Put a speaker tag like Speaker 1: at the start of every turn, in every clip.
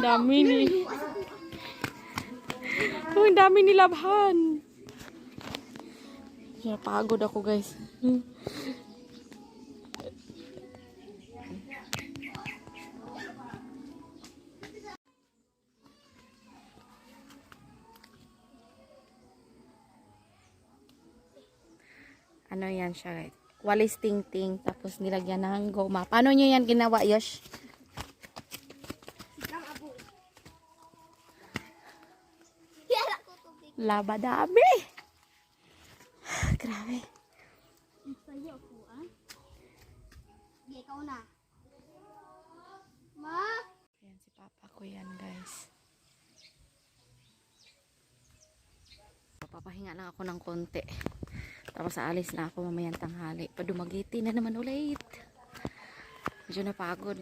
Speaker 1: dami ni. Oh, ang dami nilabhan. Napagod ako guys. Ano yan siya guys? Walis ting-ting tapos nilagyan ng goma. Paano nyo yan ginawa, Yosh? Laba dami. Grabe.
Speaker 2: Sa'yo ko, ah. Hindi, ikaw na. Ma?
Speaker 1: Yan si papa ko yan guys. Papahinga lang ako ng konti. Tapos aalis na ako mamayang tanghali. Padumagiti na naman ulit. Medyo napagod.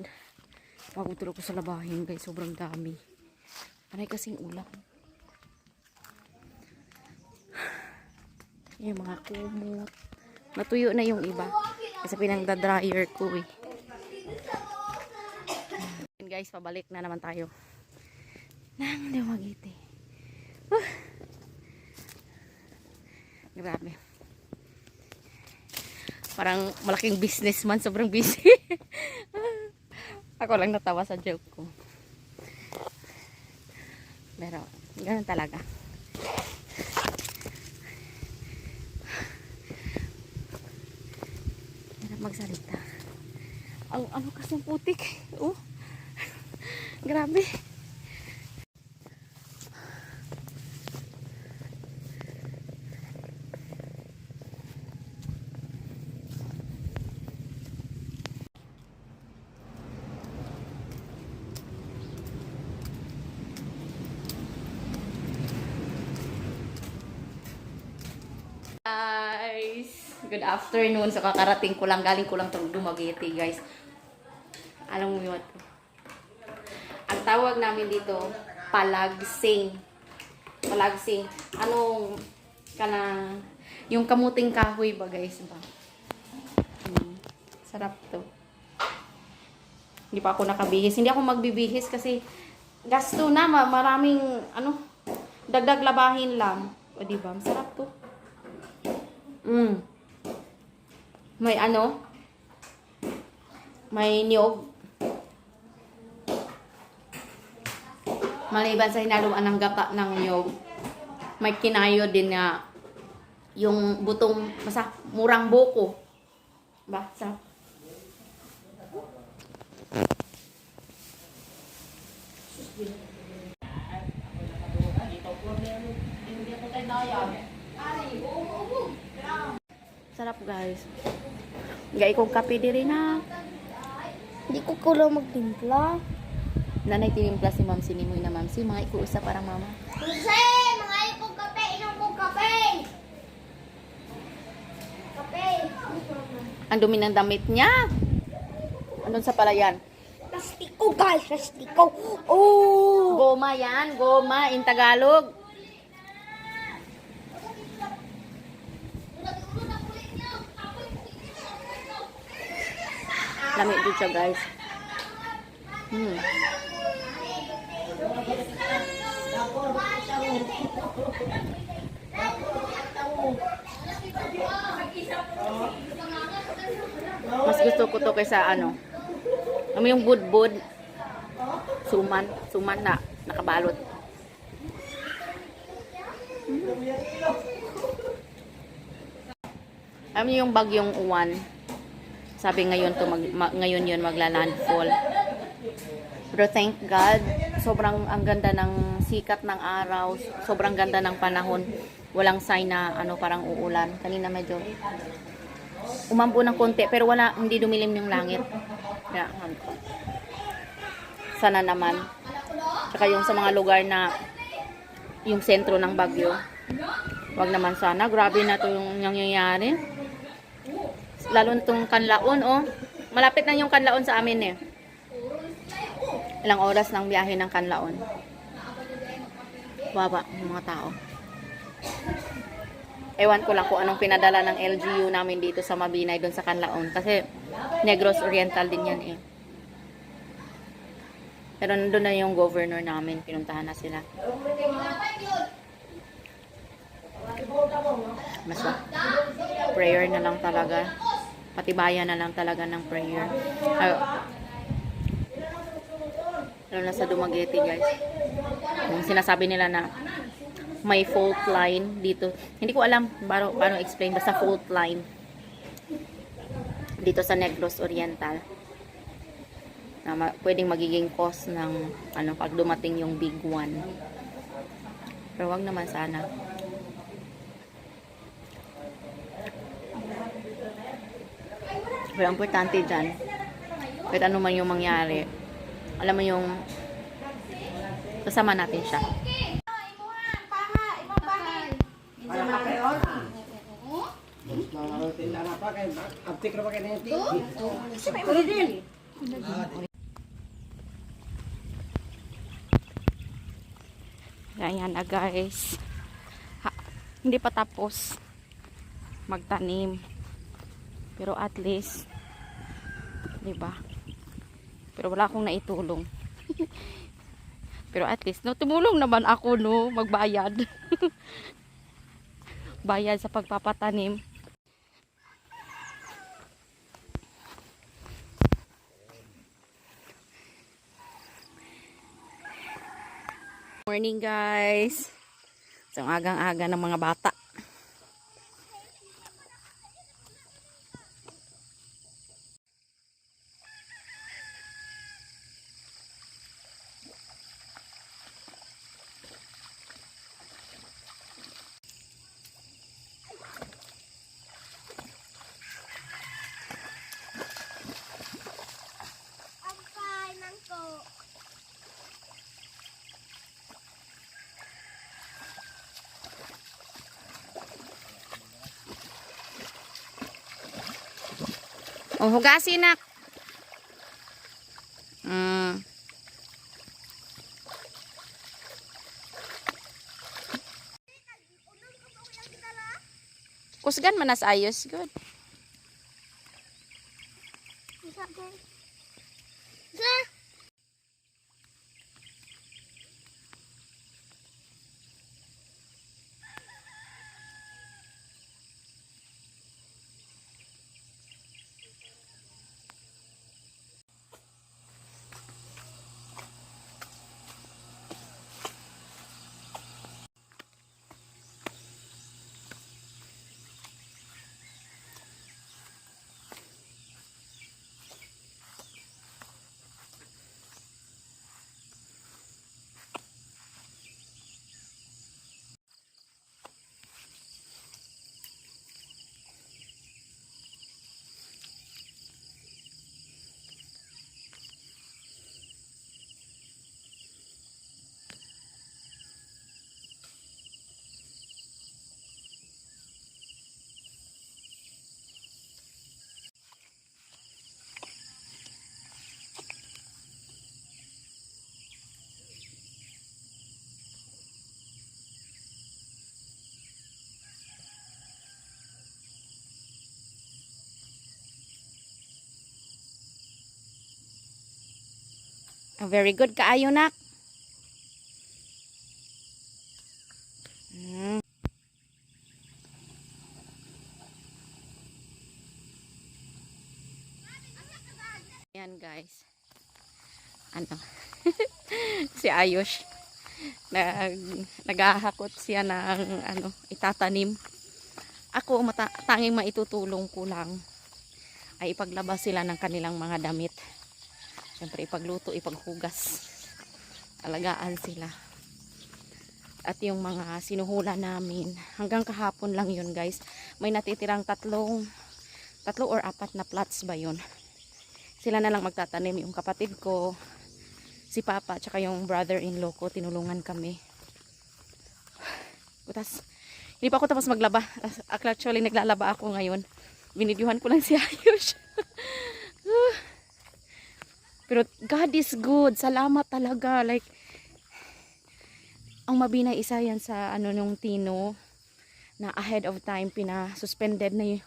Speaker 1: Pagod ko sa labahin guys. Sobrang dami. Panay kasing ulam. Yung mga kumot. Natuyo na yung iba. Kasi pinagda-dryer ko eh. Yun guys, pabalik na naman tayo. Nang Dumaguete. Uh. Grabe. Parang malaking businessman, sobrang busy. Ako lang natawa sa joke ko. Pero, ganun talaga. Magsalita. Ang ano kasi ang putik. Oh. Grabe. Guys, good afternoon. So kakarating ko lang, galing ko lang tong Dumaguete, guys. Alam mo yun? Ang tawag namin dito, palagsing. Palagsing. Anong, kana, yung kamuting kahoy ba, guys, ba? Hmm, sarap to. Hindi pa ako nakabihis. Hindi ako magbibihis kasi gasto na, ma- maraming, ano, dagdag labahin lang. O, di ba? Masarap to. Mm. May ano? May niyog. Maliban sa hinaluan ng gata ng niyog, may kinayo din na yung butong, basta murang buko. Ba? Sa Sarap guys. Gay kong kape diri na.
Speaker 2: Hindi ko kulo magtimpla.
Speaker 1: Nanay tinimpla si Ma'am Sinimoy na Ma'am Si. Mga ikuusa parang mama.
Speaker 2: Jose, mga ipong kape, inom kong kape. Kape.
Speaker 1: Ang dumi ng damit niya. Andun sa palayan.
Speaker 2: Plastiko, guys. Plastiko. Oh!
Speaker 1: Goma yan. Goma in Tagalog. Lamig dito siya guys. Hmm. Mas gusto ko to kaysa ano. Ano yung budbud? Suman. Suman na nakabalot. Alam niyo yung bagyong uwan? Sabi ngayon to mag, ma- ngayon yun magla-landfall. Pero thank God, sobrang ang ganda ng sikat ng araw, sobrang ganda ng panahon. Walang sign na ano parang uulan. Kanina medyo umambo ng konti pero wala hindi dumilim yung langit. Kaya ano, sana naman. Tsaka yung sa mga lugar na yung sentro ng bagyo. Wag naman sana. Grabe na to yung nangyayari. Lalo na itong kanlaon, oh. Malapit na yung kanlaon sa amin, eh. Ilang oras ng biyahe ng kanlaon. Baba yung mga tao. Ewan ko lang kung anong pinadala ng LGU namin dito sa Mabinay doon sa Kanlaon. Kasi Negros Oriental din yan eh. Pero nandun na yung governor namin. Pinuntahan na sila. Mas prayer na lang talaga. Patibayan na lang talaga ng prayer. Ay, lalo na sa Dumaguete guys. Yung sinasabi nila na may fault line dito. Hindi ko alam paano, paano explain. Basta fault line dito sa Negros Oriental na ma- pwedeng magiging cause ng ano pag dumating yung big one. Pero wag naman sana. Pero ang importante dyan, kahit ano man yung mangyari, alam mo yung kasama natin siya. Ayan na guys. Ha, hindi pa tapos magtanim. Pero at least, 'di ba? Pero wala akong naitulong. Pero at least, no, tumulong naman ako, no, magbayad. Bayad sa pagpapatanim. Morning guys. So, ang agang-aga ng mga bata.
Speaker 2: Ang kanan ko.
Speaker 1: Oh, hugasin nak. Mm. Kusgan man nas ayos, good.
Speaker 2: Isa,
Speaker 1: Very good kaayo nak. Mm. Guys. Ano? si Ayush. Nag, naghahakot siya ng ano, itatanim. Ako, mata, tanging maitutulong ko lang ay ipaglabas sila ng kanilang mga damit. Siyempre, ipagluto, ipaghugas. Alagaan sila. At yung mga sinuhula namin, hanggang kahapon lang yun guys. May natitirang tatlong, tatlo or apat na plots ba yun. Sila na lang magtatanim. Yung kapatid ko, si Papa, tsaka yung brother-in-law ko, tinulungan kami. Tapos, hindi pa ako tapos maglaba. Actually, naglalaba ako ngayon. Binidyuhan ko lang si Ayush. Pero God is good. Salamat talaga. Like, ang mabinay isa yan sa ano nung Tino na ahead of time pina-suspended na yung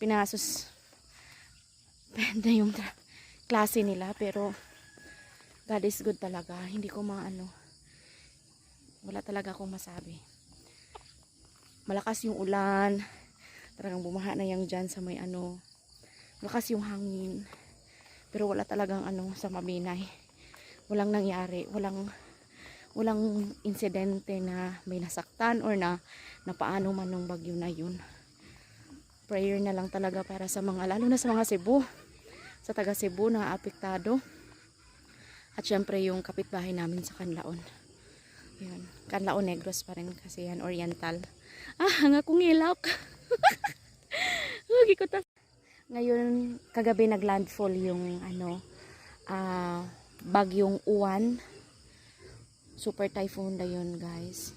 Speaker 1: pinasus na yung klase nila pero God is good talaga. Hindi ko maano. Wala talaga akong masabi. Malakas yung ulan. Talagang bumaha na yung dyan sa may ano. Malakas yung hangin. Pero wala talagang ano sa Mabinay. Walang nangyari. Walang walang insidente na may nasaktan or na napaano man ng bagyo na yun. Prayer na lang talaga para sa mga, lalo na sa mga Cebu. Sa taga Cebu na apektado. At syempre yung kapitbahay namin sa Canlaon. Yun. Canlaon Negros pa rin kasi yan, Oriental. Ah, nga kong ilak. Huwag ko tas. Ngayon, kagabi naglandfall yung ano, ah, bagyong uwan. Super typhoon na yun, guys.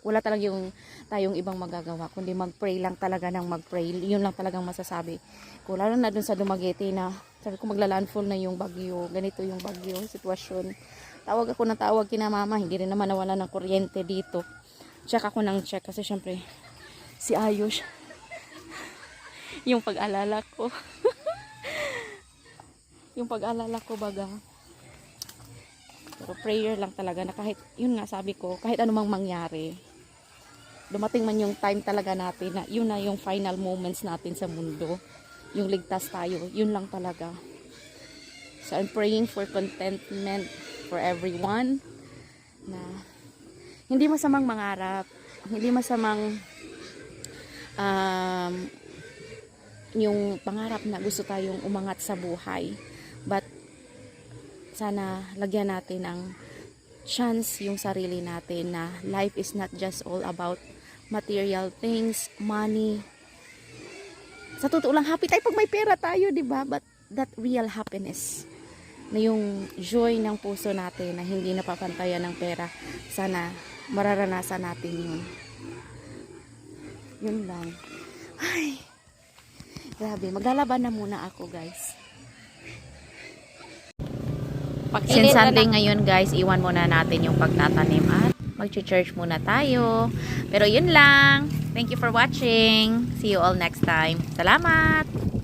Speaker 1: Wala talaga yung tayong ibang magagawa, kundi mag-pray lang talaga ng mag-pray. Yun lang talagang masasabi. Kung lalo na dun sa Dumaguete na, sabi ko magla-landfall na yung bagyo, ganito yung bagyo, sitwasyon. Tawag ako ng tawag kina mama, hindi rin naman nawala ng kuryente dito. Check ako ng check kasi syempre, si Ayush, yung pag-alala ko. yung pag-alala ko baga. Pero prayer lang talaga na kahit, yun nga sabi ko, kahit anumang mangyari, dumating man yung time talaga natin na yun na yung final moments natin sa mundo. Yung ligtas tayo, yun lang talaga. So I'm praying for contentment for everyone na hindi masamang mangarap, hindi masamang um, yung pangarap na gusto tayong umangat sa buhay. But sana lagyan natin ng chance yung sarili natin na life is not just all about material things, money. Sa totoo lang, happy tayo pag may pera tayo, di ba? But that real happiness, na yung joy ng puso natin na hindi napapantayan ng pera, sana mararanasan natin yun. Yun lang. Ay, grabe. Maglalaban na muna ako, guys. Since Sunday ngayon guys, iwan muna natin yung pagtatanim at mag-church muna tayo. Pero yun lang. Thank you for watching. See you all next time. Salamat!